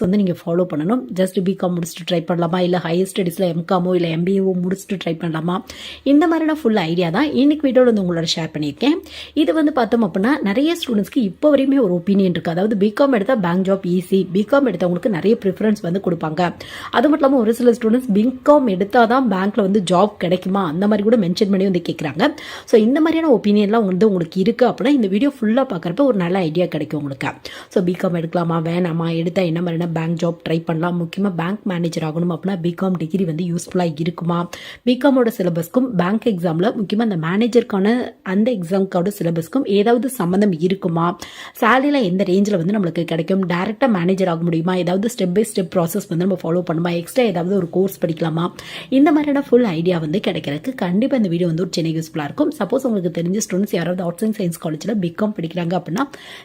So வந்து நீங்கள் follow பண்ணணும். ஜஸ்ட் பிகாம் முடிச்சுட்டு ட்ரை பண்ணலாமா? இல்லை ஹையர் ஸ்டடீஸில் எம்காமோ இல்லை எம்பிஏவோ முடிச்சுட்டு ட்ரை பண்ணலாமா? இந்த மாதிரியான ஃபுல் ஐடியா தான் இன்றைக்கி வீடியோவில் வந்து உங்களோட ஷேர் பண்ணியிருக்கேன். இது வந்து பார்த்தோம் அப்படின்னா நிறைய ஸ்டூடெண்ட்ஸ்க்கு இப்போ வரையுமே ஒரு ஒப்பீனியன் இருக்குது அதாவது பிகாம் எடுத்தால் bank job easy B Com எடுத்தவங்களுக்கு நிறைய ப்ரிஃபரன்ஸ் வந்து கொடுப்பாங்க. அது மட்டும் இல்லாமல் ஒரு சில ஸ்டூடெண்ட்ஸ் பிகாம் எடுத்தால் தான் பேங்க்கில் வந்து ஜாப் கிடைக்குமா? அந்த மாதிரி கூட மென்ஷன் பண்ணி வந்து கேட்குறாங்க ஸோ இந்த மாதிரியான ஒப்பீனியன்லாம் வந்து உங்களுக்கு இருக்குது அப்படின்னா இந்த வீடியோ ஃபுல்லாக பார்க்குறப்ப ஒரு நல்ல ஐடியா கிடைக்கும் உங்களுக்கு. ஸோ பிகாம் எடுக்கலாமா? வேணாமா? எடுத்தால் என்ன மாதிரி பேங்க் ஜாப் ட்ரை பண்ணலாம். முக்கியமாக பேங்க் மேனேஜர் ஆகணும் அப்படின்னா பிகாம் டிகிரி வந்து யூஸ்ஃபுல்லாக இருக்குமா? பிகாமோட சிலபஸ்க்கும் பேங்க் எக்ஸாமில் முக்கியமாக அந்த மேனேஜருக்கான அந்த எக்ஸாம்க்கோட சிலபஸ்க்கும் ஏதாவது சம்மந்தம் இருக்குமா? சேலரியில் எந்த ரேஞ்சில் வந்து நம்மளுக்கு கிடைக்கும்? டேரெக்டாக மேனேஜர் ஆக முடியுமா? ஏதாவது ஸ்டெப் பை ஸ்டெப் ப்ராசஸ் வந்து நம்ம ஃபாலோ பண்ணுமா? எக்ஸ்ட்ரா ஏதாவது ஒரு கோர்ஸ் படிக்கலாமா? இந்த மாதிரியான ஃபுல் ஐடியா வந்து கிடைக்கிறதுக்கு கண்டிப்பாக இந்த வீடியோ வந்து ஒரு சின்ன யூஸ்ஃபுல்லாக இருக்கும். சப்போஸ் உங்களுக்கு தெரிஞ்ச ஸ்டூடெண்ட்ஸ் யாராவது ஆர்ட்ஸ் அண்ட் சயின்ஸ் காலேஜில் பிகாம் படிக்கிறாங்க அப்படின்னா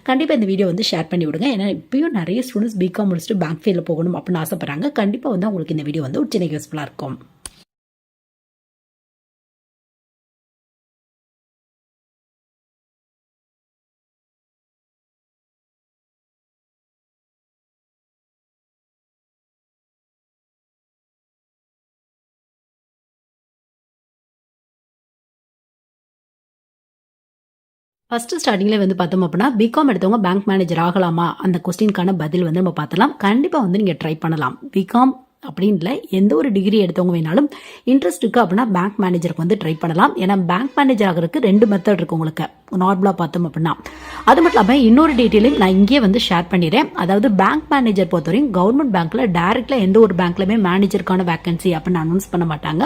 கண்டிப்பாக இந்த வீடியோ வந்து ஷேர் பண்ணி விடுங்க. ஏன்னா இப்பயும் நிறைய ஸ்டூடெண்ட்ஸ் பிகாம் முடிச்சுட்டு பேங்க் ஃபீல்டில் போகணும் அப்படின்னு ஆசைப்படுறாங்க. கண்டிப்பாக வந்து அவங்களுக்கு இந்த வீடியோ வந்து ஒரு சின்ன யூஸ்ஃபுல்லாக இருக்கும். ஃபஸ்ட்டு ஸ்டார்டிங்கில் வந்து பார்த்தோம் அப்படின்னா பிகாம் எடுத்தவங்க பேங்க் மேனேஜர் ஆகலாமா? அந்த கொஸ்டினுக்கான பதில் வந்து நம்ம பார்த்தலாம். கண்டிப்பாக வந்து நீங்கள் ட்ரை பண்ணலாம். பிகாம் அப்படின்ல எந்த ஒரு டிகிரி எடுத்தவங்க வேணாலும் இன்ட்ரெஸ்ட் இருக்குது அப்படின்னா பேங்க் மேனேஜருக்கு வந்து ட்ரை பண்ணலாம். ஏன்னா பேங்க் மேனேஜர் ஆகிறதுக்கு ரெண்டு மெத்தட் இருக்குது உங்களுக்கு. நார்மலாக பார்த்தோம் அப்படின்னா. அது மட்டும் இல்லாமல் இன்னொரு டீட்டெயிலையும் நான் இங்கேயே வந்து ஷேர் பண்ணிடுறேன். அதாவது பேங்க் மேனேஜர் பொறுத்தவரையும் கவர்மெண்ட் பேங்க்கில் டேரெக்டாக எந்த ஒரு பேங்க்லையுமே மேனேஜருக்கான வேகன்சி அப்படின்னு அனௌன்ஸ் பண்ண மாட்டாங்க.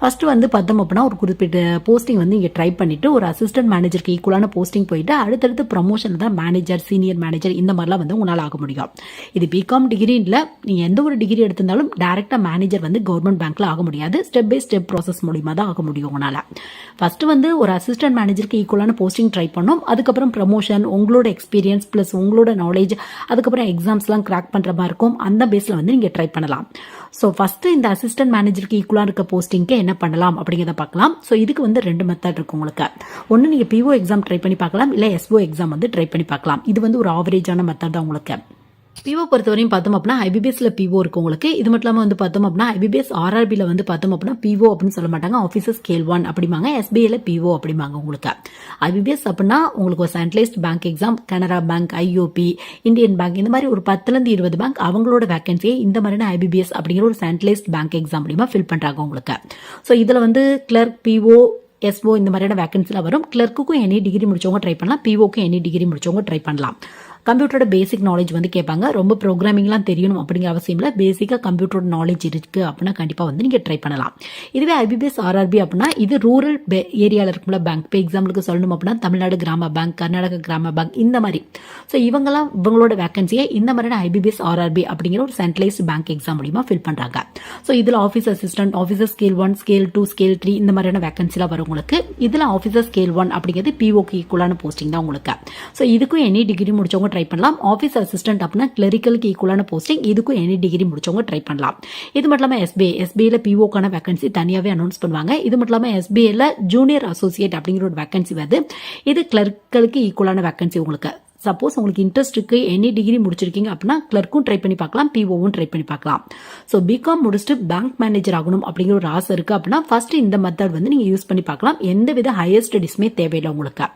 ஃபஸ்ட்டு வந்து பார்த்தோம் அப்படின்னா ஒரு குறிப்பிட்ட போஸ்டிங் வந்து இங்கே ட்ரை பண்ணிவிட்டு ஒரு அசிஸ்டன்ட் மேனேஜருக்கு ஈக்குவலான போஸ்டிங் போயிட்டு அடுத்தடுத்து ப்ரமோஷன் தான் மேனேஜர் சீனியர் மேனேஜர் இந்த மாதிரிலாம் வந்து உங்களால் ஆக முடியும். இது பிகாம் டிகிரி நீங்கள் எந்த ஒரு டிகிரி எடுத்திருந்தாலும் டேரெக்டாக மேனேஜர் வந்து கவர்மெண்ட் பேங்க்கில் ஆக முடியாது. ஸ்டெப் பை ஸ்டெப் ப்ராசஸ் மூலிமா தான் ஆக முடியும் உங்களால். ஃபஸ்ட்டு வந்து ஒரு அசிஸ்டன்ட் மேனேஜருக்கு ஈக்குவலான போஸ்டிங் ட்ரை பண்ணோம். அதுக்கப்புறம் ப்ரமோஷன் உங்களோட எக்ஸ்பீரியன்ஸ் ப்ளஸ் உங்களோட நாலேஜ் அதுக்கப்புறம் எக்ஸாம்ஸ்லாம் கிராக் பண்ணுற மாதிரி இருக்கும். அந்த பேஸில் வந்து நீங்கள் ட்ரை பண்ணலாம். ஸோ ஃபஸ்ட்டு இந்த அசிஸ்டன்ட் மேனேஜருக்கு ஈக்குவலாக இருக்க போஸ்டிங்க்கு என்ன பண்ணலாம் அப்படிங்கிறத பார்க்கலாம். ஸோ இதுக்கு வந்து ரெண்டு மெத்தட் இருக்கு உங்களுக்கு. ஒன்று நீங்கள் பிஓ எக்ஸாம் ட்ரை பண்ணி பார்க்கலாம் இல்லை எஸ்ஓ எக்ஸாம் வந்து ட்ரை பண்ணி பார்க்கலாம். இது வந்து ஒரு ஆவரேஜான மெத்தட் தான் உங்களுக்கு. பிஓ பொறுத்தவரையும் பார்த்தோம் அப்படின்னா ஐபிபிஎஸ்ல பிஓ இருக்கு உங்களுக்கு. இது மட்டும் இல்லாமல் வந்து பார்த்தோம் அப்படின்னா ஐபிபிஎஸ் ஆர்ஆர்பியில் வந்து பார்த்தோம் அப்படின்னா பிஓ அப்படின்னு சொல்ல மாட்டாங்க. ஆஃபீஸர் ஸ்கேல் ஒன் அப்படிம்பாங்க. எஸ்பிஐல பிஓ அப்படிம்பாங்க உங்களுக்கு. ஐபிபிஎஸ் அப்படின்னா உங்களுக்கு ஒரு centralised bank exam Canara bank IOB Indian bank இந்த மாதிரி ஒரு பத்துலேருந்து இருபது பேங்க் அவங்களோட வேகன்சியை இந்த மாதிரியான ஐபிபிஎஸ் அப்படிங்கிற ஒரு சென்ட்ரலைஸ்ட் பேங்க் எக்ஸாம் அப்படிமா ஃபில் பண்ணுறாங்க உங்களுக்கு. ஸோ இதில் வந்து கிளர்க் பிஓ எஸ்ஓ இந்த மாதிரியான வேகன்சிலாம் வரும். கிளர்க்குக்கும் எனி டிகிரி முடிச்சவங்க ட்ரை பண்ணலாம். பிஓக்கும் எனி டிகிரி முடிச்சவங்க ட்ரை பண்ணலாம். கம்ப்யூட்டரோட பேசிக் நாலேஜ் வந்து கேட்பாங்க. ரொம்ப ப்ரோக்ராமிங்லாம் தெரியணும் அப்படிங்கிற அவசியம் இல்லை. பேசிக்காக கம்ப்யூட்டரோட நாலேஜ் இருக்கு அப்படின்னா கண்டிப்பாக வந்து நீங்கள் ட்ரை பண்ணலாம். இதுவே ஐபிபிஎஸ் ஆர்ஆர்பி அப்படின்னா இது ரூரல் ஏரியாவில் இருக்கும்ல பேங்க் இப்போ எக்ஸாம்பிளுக்கு சொல்லணும் அப்படின்னா தமிழ்நாடு கிராம பேங்க் கர்நாடக கிராம பேங்க் இந்த மாதிரி. ஸோ இவங்கெல்லாம் இவங்களோட வேகன்சியை இந்த மாதிரியான ஐபிபிஎஸ் ஆர்ஆர்பி அப்படிங்கிற ஒரு சென்ட்ரலைஸ்ட் பேங்க் எக்ஸாம் மூலியமாக ஃபில் பண்ணுறாங்க ஸோ இதில் office assistant officer scale one scale two scale three இந்த மாதிரியான வேகன்சிலாம் வரும் உங்களுக்கு. இதில் ஆஃபீஸர் ஸ்கேல் ஒன் அப்படிங்கிறது பிஓக்கு ஈக்குவலான போஸ்டிங் தான் உங்களுக்கு. ஸோ இதுக்கும் எனி டிகிரி முடிச்சவங்க ட்ரை பண்ணலாம். ஆஃபீஸ் அசிஸ்டன்ட் அப்படின்னா கிளரிக்கலுக்கு ஈக்குவலான போஸ்டிங் இதுக்கும் எனி டிகிரி முடிச்சவங்க ட்ரை பண்ணலாம். இது மட்டும் இல்லாமல் எஸ்பிஐ எஸ்பிஐல பிஓக்கான வேகன்சி தனியாகவே அனௌன்ஸ் பண்ணுவாங்க. இது மட்டும் இல்லாமல் எஸ்பிஐல ஜூனியர் அசோசியேட் அப்படிங்கிற ஒரு வேகன்சி வருது. இது கிளர்க்களுக்கு ஈக்குவலான வேகன்சி உங்களுக்கு. சப்போஸ் உங்களுக்கு இன்ட்ரெஸ்ட் இருக்கு எனி டிகிரி முடிச்சிருக்கீங்க அப்படின்னா கிளர்க்கும் ட்ரை பண்ணி பார்க்கலாம் பிஓவும் ட்ரை பண்ணி பார்க்கலாம். ஸோ பிகாம் முடிச்சுட்டு பேங்க் மேனேஜர் ஆகணும் அப்படிங்கிற ஒரு ஆசை இருக்குது அப்படின்னா ஃபர்ஸ்ட் இந்த மெத்தட் வந்து நீங்கள் யூஸ் பண்ணி பார்க்கலாம். எந்த வித ஹையர் ஸ்டடிஸுமே தேவையில்லை உங்களுக்கு.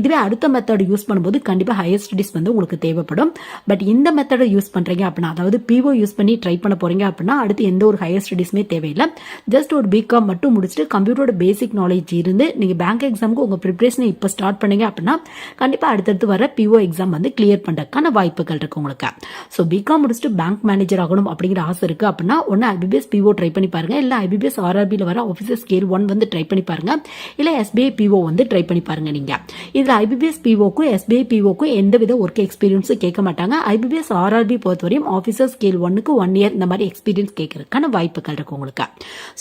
இதுவே அடுத்த மெத்தட் யூஸ் பண்ணும்போது கண்டிப்பாக ஹையர் ஸ்டடிஸ் வந்து உங்களுக்கு தேவைப்படும். பட் இந்த மெத்தடை யூஸ் பண்ணுறீங்க அப்படின்னா அதாவது பிஓ யூஸ் பண்ணி ட்ரை பண்ண போகிறீங்க அப்படின்னா அடுத்து எந்த ஒரு ஹையர் ஸ்டடிஸுமே தேவையில்லை. ஜஸ்ட் ஒரு பிகாம் மட்டும் முடிச்சுட்டு கம்ப்யூட்டரோட பேசிக் நாலேஜ் இருந்து நீங்கள் பேங்க் எக்ஸாமுக்கு உங்கள் ப்ரிப்பரேஷனை இப்போ ஸ்டார்ட் பண்ணீங்க அப்படின்னா கண்டிப்பாக அடுத்தடுத்து வர பிஓ எக்ஸாம் எக்ஸாம் வந்து கிளியர் பண்ணுறதுக்கான வாய்ப்புகள் இருக்கு உங்களுக்கு. ஸோ பிகாம் முடிச்சுட்டு பேங்க் மேனேஜர் ஆகணும் அப்படிங்கிற ஆசை இருக்குது அப்படின்னா ஒன்று ஐபிபிஎஸ் பிஓ ட்ரை பண்ணி பாருங்க. இல்லை ஐபிபிஎஸ் ஆர்ஆர்பியில் வர ஆஃபீஸர் ஸ்கேல் ஒன் வந்து ட்ரை பண்ணி பாருங்க. இல்லை எஸ்பிஐ பிஓ வந்து ட்ரை பண்ணி பாருங்கள் நீங்கள் இதில் ஐபிபிஎஸ் பிஓக்கும் எஸ்பிஐ பிஓக்கும் எந்த வித ஒர்க் எக்ஸ்பீரியன்ஸும் கேட்க மாட்டாங்க. ஐபிபிஎஸ் ஆர்ஆர்பி பொறுத்தவரையும் ஆஃபீஸர் ஸ்கேல் ஒன்னுக்கு ஒன் இயர் இந்த மாதிரி எக்ஸ்பீரியன்ஸ் கேட்கறதுக்கான வாய்ப்புகள் இருக்கு உங்களுக்கு.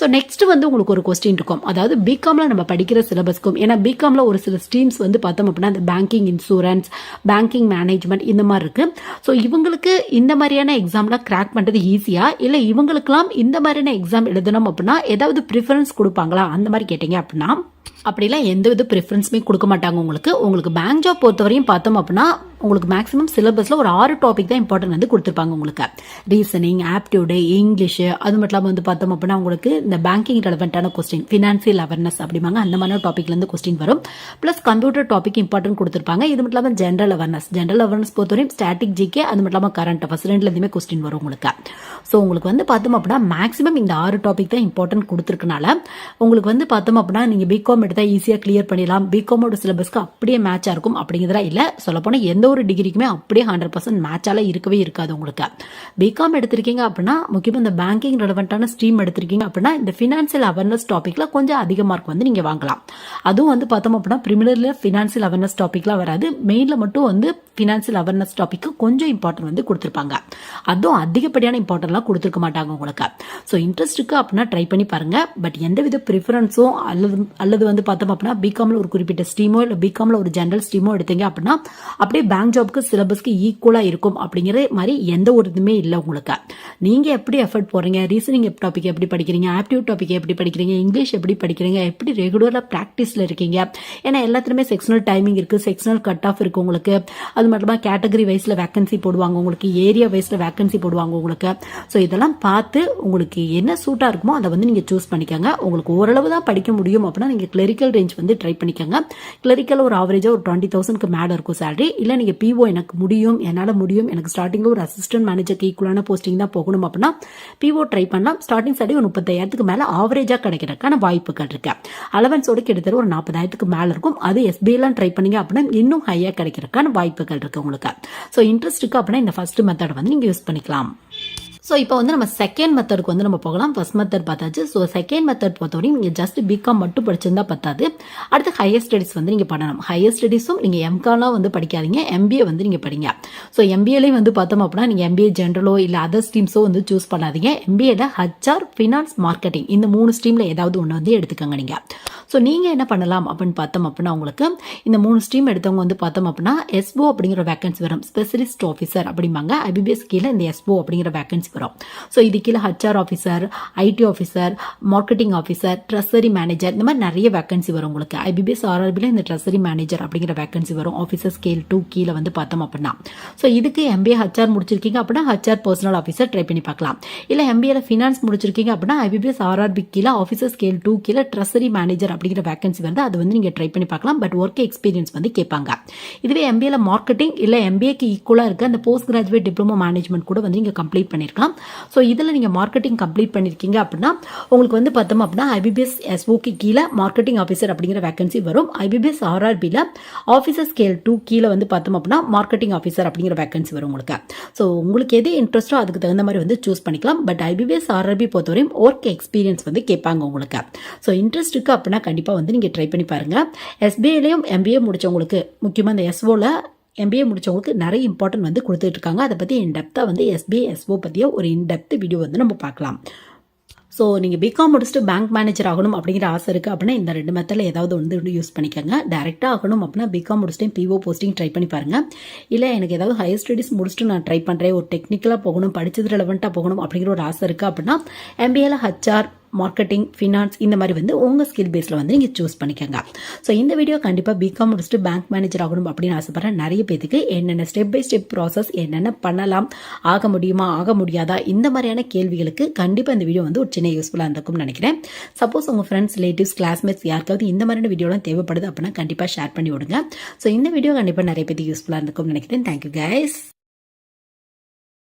ஸோ நெக்ஸ்ட் வந்து உங்களுக்கு ஒரு கொஸ்டின் இருக்கும். அதாவது பிகாம்ல நம்ம படிக்கிற சிலபஸ்க்கும் ஏன்னா பிகாம்ல ஒரு சில ஸ்ட்ரீம்ஸ் வந்து பார்த்தோம் அப்படின்னா அந்த banking insurance bank banking management இந்த மாதிரி இருக்குது ஸோ இவங்களுக்கு இந்த மாதிரியான எக்ஸாம்லாம் கிராக் பண்ணுறது ஈஸியாக இல்லை இவங்களுக்குலாம் இந்த மாதிரியான எக்ஸாம் எழுதணும் அப்படின்னா ஏதாவது ப்ரிஃபரன்ஸ் கொடுப்பாங்களா? அந்த மாதிரி கேட்டீங்க அப்படின்னா அப்படிலாம் எந்த வித ப்ரிஃபரன்ஸுமே கொடுக்க மாட்டாங்க உங்களுக்கு. உங்களுக்கு பேங்க் ஜாப் பொறுத்தவரையும் பார்த்தோம் அப்படின்னா உங்களுக்கு மேக்ஸிமம் சிலபஸில் ஒரு ஆறு டாபிக் தான் இம்பார்ட்டன்ட் வந்து கொடுத்துருப்பாங்க உங்களுக்கு. ரீசனிங் ஆப்டியூடு இங்கிலீஷு அது மட்டும் இல்லாமல் வந்து பார்த்தோம் அப்படின்னா உங்களுக்கு இந்த பேங்கிங் ரெலவெண்ட்டான கொஸ்டின் ஃபினான்சியல் அவேர்னஸ் அப்படிம்பாங்க அந்த மாதிரி டாப்பிக்லேருந்து கொஸ்டின் வரும். ப்ளஸ் கம்ப்யூட்டர் டாபிக் இம்பார்ட்டன்ட் கொடுத்துருப்பாங்க. இது மட்டும் இல்லாமல் ஜென்ரல் அவேர்னஸ் ஜென்ரல் அவேர்னஸ் பொறுத்தவரையும் ஸ்டாட்டிக் ஜிகே அது மட்டும் இல்லாமல் கரண்ட் அஃபர்ஸ் ரெண்டுலேருந்துமே கொஸ்டின் வரும் உங்களுக்கு. ஸோ உங்களுக்கு வந்து பார்த்தோம் அப்படின்னா மேக்ஸிமம் இந்த ஆறு டாபிக் தான் இம்பார்ட்டன்ட் கொடுத்துருக்கனால உங்களுக்கு வந்து பார்த்தோம் அப்படின்னா நீங்கள் பிகாம் எடுத்தால் ஈஸியாக கிளியர் பண்ணிடலாம். பிகாமோட சிலபஸ்க்கு அப்படியே மேட்சாக இருக்கும் அப்படிங்கிறதா இல்லை. சொல்லப்போனால் எந்த ஒரு டிகிரிக்குமே அப்படியே ஹண்ட்ரட் பர்சன்ட் மேட்சால இருக்கவே இருக்காது உங்களுக்கு. பிகாம் எடுத்திருக்கீங்க அப்படின்னா முக்கியமாக இந்த பேங்கிங் ரெலவெண்ட்டான ஸ்ட்ரீம் எடுத்திருக்கீங்க அப்படின்னா இந்த ஃபினான்சியல் அவேர்னஸ் டாப்பிக்கில் கொஞ்சம் அதிக மார்க் வந்து நீங்கள் வாங்கலாம். அதுவும் வந்து பார்த்தோம் அப்படின்னா ப்ரிமினரில் ஃபினான்சியல் அவேர்னஸ் டாப்பிக்லாம் வராது. மெயினில் மட்டும் வந்து ஃபினான்சியல் அவேர்னஸ் டாப்பிக்கு கொஞ்சம் இம்பார்ட்டன்ட் வந்து கொடுத்துருப்பாங்க. அதுவும் அதிகப்படியான இம்பார்ட்டன்ட்லாம் கொடுத்துருக்க மாட்டாங்க உங்களுக்கு. ஸோ இன்ட்ரெஸ்ட்டுக்கு அப்படின்னா ட்ரை பண்ணி பாருங்கள் பட் எந்த வித ப்ரிஃபரன்ஸும் அல்லது அல்லது வந்து பார்த்தோம் அப்படின்னா பிகாமில் ஒரு குறிப்பிட்ட ஸ்ட்ரீமோ இல்லை பிகாமில் ஒரு ஜென்ரல் ஸ்ட்ரீமோ எடுத்தீங்க அப்படின்னா அப்படியே பேங்க் ஜாப்க்கு சிலபஸ்க்கு ஈக்குவலாக இருக்கும் அப்படிங்கிற மாதிரி எந்த ஒரு இதுவுமே இல்லை உங்களுக்கு. நீங்கள் எப்படி எஃபர்ட் போகிறீங்க ரீசனிங் டாபிக் எப்படி படிக்கிறீங்க? ஆப்டியூட் டாபிக் எப்படி படிக்கிறீங்க? இங்கிலீஷ் எப்படி படிக்கிறீங்க? எப்படி ரெகுலராக ப்ராக்டிஸில் இருக்கீங்க? ஏன்னா எல்லாத்துலேயுமே செக்ஷனல் டைமிங் இருக்குது செக்ஷனல் கட் ஆஃப் இருக்குது உங்களுக்கு. அது மட்டும் இல்லாமல் கேட்டகரி வைஸில் வேக்கன்சி போடுவாங்க. உங்களுக்கு ஏரியா வைஸில் வேக்கன்சி போடுவாங்க உங்களுக்கு. ஸோ இதெல்லாம் பார்த்து உங்களுக்கு என்ன சூட்டாக இருக்குமோ அதை வந்து நீங்கள் சூஸ் பண்ணிக்கோங்க. உங்களுக்கு ஓரளவு தான் படிக்க முடியும் அப்படின்னா நீங்கள் கிளரிக்கல் ரேஞ்ச் வந்து ட்ரை பண்ணிக்கோங்க. கிளரிக்கல் ஒரு ஆவரேஜாக ஒரு டுவெண்ட்டி தௌசண்ட்க்கு மேலே இருக்கும் சேலரி இல்லை நீங்கள் பிஓ எனக்கு முடியும் என்னால் முடியும் எனக்கு ஸ்டார்டிங்கில் ஒரு அசிஸ்டன்ட் மேனேஜருக்கு ஈக்குவலான போஸ்டிங் தான் போகணும் அப்படின்னா பிஓ ட்ரை பண்ணலாம் ஸ்டார்டிங் சேலரி ஒரு முப்பத்தாயிரத்துக்கு மேலே ஆவரேஜாக கிடைக்கிறதுக்கான வாய்ப்புகள் இருக்கு. அலவன்ஸோட கிட்டத்தட்ட ஒரு நாற்பதாயிரத்துக்கு மேலே இருக்கும். அது எஸ்பிஐலாம் ட்ரை பண்ணீங்க அப்படின்னா இன்னும் ஹையாக கிடைக்கிறதுக்கான வாய்ப்புகள் இருக்கு உங்களுக்கு. ஸோ இன்ட்ரெஸ்ட் இருக்கு அப்படின்னா இந்த ஃபஸ்ட்டு மெத்தட் வந்து நீங்கள் யூஸ் பண்ணிக்கலாம். ஸோ இப்போ வந்து நம்ம செகண்ட் மெத்தடுக்கு வந்து நம்ம போகலாம். ஃபர்ஸ்ட் மெத்தட் பார்த்தாச்சு. ஸோ செகண்ட் மெத்தட் பொறுத்தவரையும் நீங்கள் ஜஸ்ட் பிகாம் மட்டும் படிச்சிருந்தா பத்தாது. அடுத்து ஹையர் ஸ்டடிஸ் வந்து நீங்கள் பண்ணணும். ஹையர் ஸ்டடிஸும் நீங்கள் எம்காலாம் வந்து படிக்காதீங்க. எம்பிஏ வந்து நீங்கள் படிங்க. ஸோ எம்பிஏலையும் வந்து பார்த்தோம் அப்படின்னா நீங்கள் எம்பிஏ ஜென்ரலோ இல்லை அதர் ஸ்ட்ரீம்ஸோ வந்து சூஸ் பண்ணாதீங்க. எம்பிஏல ஹச்ஆர் ஃபினான்ஸ் மார்க்கெட்டிங் இந்த மூணு ஸ்ட்ரீமில் ஏதாவது ஒன்று வந்து எடுத்துக்கோங்க நீங்கள் ஸோ நீங்கள் என்ன பண்ணலாம் அப்படின்னு பார்த்தோம் அப்படின்னா உங்களுக்கு இந்த மூணு ஸ்ட்ரீம் எடுத்தவங்க வந்து பார்த்தோம் அப்படின்னா எஸ்போ அப்படிங்கிற வேகன்சி வரும். ஸ்பெஷலிஸ்ட் ஆஃபீஸர் அப்படிம்பாங்க. ஐபிபிஎஸ் கீழே இந்த எஸ்போ அப்படிங்கிற வேகன்சி வரும் ஸோ இது கீழே HR officer IT officer marketing officer treasury manager இந்த மாதிரி நிறைய வேகன்சி வரும் உங்களுக்கு. ஐபிபிஎஸ் ஆர்ஆர்பியில் இந்த ட்ரெஸரி மேனேஜர் அப்படிங்கிற வேகன்சி வரும். ஆஃபீஸர் ஸ்கேல் டூ கீழே வந்து பார்த்தோம் அப்படின்னா. ஸோ இதுக்கு எம்பிஏ ஹச்ஆர் முடிச்சிருக்கீங்க அப்படின்னா ஹச்ஆர் பர்சனல் ஆஃபீஸர் ட்ரை பண்ணி பார்க்கலாம். இல்லை எம்பிஏல ஃபினான்ஸ் முடிச்சிருக்கீங்க அப்படின்னா ஐபிபிஎஸ் ஆர்ஆர்பி கீழே ஆஃபீஸர் ஸ்கேல் டூ கீழே ட்ரெஸரி மேனேஜர் அப்படிங்கிற வேகன்சி வந்து அது வந்து நீங்கள் ட்ரை பண்ணி பார்க்கலாம். பட் ஒர்க் எக்ஸ்பீரியன்ஸ் வந்து கேட்பாங்க. இதுவே எம்பிஏல மார்க்கெட்டிங் இல்லை எம்பிஏக்கு ஈக்குவலாக இருக்க அந்த போஸ்ட் கிராஜுவேட் டிப்ளமோ மேனேஜ்மெண்ட் கூட வந்து நீங்கள் கம்ப்ளீட் பண்ணியிருக்கலாம் ஸோ இதில் நீங்கள் மார்க்கெட்டிங் கம்ப்ளீட் பண்ணியிருக்கீங்க அப்படின்னா உங்களுக்கு வந்து பார்த்தோம் அப்படின்னா ஐபிபிஎஸ் எஸ்ஓக்கு கீழே மார்க்கெட்டிங் ஆஃபீஸர் அப்படிங்கிற வேகன்சி வரும். ஐபிபிஎஸ் ஆர்ஆர்பியில் ஆஃபீஸர் ஸ்கேல் டூ கீழே வந்து பார்த்தோம் அப்படின்னா மார்க்கெட்டிங் ஆஃபீஸர் அப்படிங்கிற வேகன்சி வரும் உங்களுக்கு. ஸோ உங்களுக்கு எது இன்ட்ரெஸ்ட்டோ அதுக்கு தகுந்த மாதிரி வந்து சூஸ் பண்ணிக்கலாம். பட் ஐபிபிஎஸ் ஆர்ஆர்பி பொறுத்தவரையும் ஒர்க் எக்ஸ்பீரியன்ஸ் வந்து கேட்பாங்க உங்களுக்கு. ஸோ இன்ட்ரெஸ்ட் இருக்குது அப்படின்னா கண்டிப்பாக வந்து நீங்கள் ட்ரை பண்ணி பாருங்கள் எஸ்பிஐலையும் எம்பிஏ முடிச்சவங்களுக்கு முக்கியமாக இந்த எஸ்ஓவில் எம்பிஏ முடிச்சவங்களுக்கு நிறைய இம்பார்ட்டன்ட் வந்து கொடுத்துட்ருக்காங்க. அதை பற்றி இன்டெப்த்தாக வந்து எஸ்பிஐ எஸ்ஓ பற்றிய ஒரு இன்டெப்த் வீடியோ வந்து நம்ம பார்க்கலாம். ஸோ நீங்கள் பிகாம் முடிச்சுட்டு பேங்க் மேனேஜர் ஆகணும் அப்படிங்கிற ஆசை இருக்குது அப்படின்னா இந்த ரெண்டு மெத்தடில் ஏதாவது வந்து யூஸ் பண்ணிக்கோங்க. டேரெக்டாக ஆகணும் அப்படின்னா பிகாம் முடிச்சுட்டு பிஓ போஸ்டிங் ட்ரை பண்ணி பாருங்கள் இல்லை எனக்கு ஏதாவது ஹையர் ஸ்டடீஸ் முடிச்சுட்டு நான் ட்ரை பண்ணுறேன் ஒரு டெக்னிக்கலாக போகணும் படித்தது ரெலவெண்ட்டாக போகணும் அப்படிங்கிற ஒரு ஆசை இருக்குது அப்படின்னா எம்பிஏல ஹச்ஆர் மார்க்கெட்டிங் ஃபினான்ஸ் இந்த மாதிரி வந்து உங்கள் ஸ்கில் பேஸில் வந்து நீங்கள் சூஸ் பண்ணிக்கோங்க. ஸோ இந்த வீடியோ கண்டிப்பாக பிகாம் முடிச்சுட்டு பேங்க் மேனேஜர் ஆகணும் அப்படின்னு ஆசைப்பட்றேன் நிறைய பேருக்கு என்னென்ன ஸ்டெப் பை ஸ்டெப் ப்ராசஸ் என்னென்ன பண்ணலாம் ஆக முடியுமா ஆக முடியாதா இந்த மாதிரியான கேள்விகளுக்கு கண்டிப்பாக இந்த வீடியோ வந்து ஒரு சின்ன யூஸ்ஃபுல்லாக இருந்திருக்கும்னு நினைக்கிறேன். சப்போஸ் உங்கள் ஃப்ரெண்ட்ஸ் ரிலேட்டிவ்ஸ் கிளாஸ்மேட்ஸ் யாருக்காவது இந்த மாதிரியான வீடியோலாம் தேவைப்படுது அப்படின்னா கண்டிப்பாக ஷேர் பண்ணி விடுங்க. ஸோ இந்த வீடியோ கண்டிப்பாக நிறைய பேருக்கு யூஸ்ஃபுல்லாக இருந்திருக்கும்னு நினைக்கிறேன். Thank you guys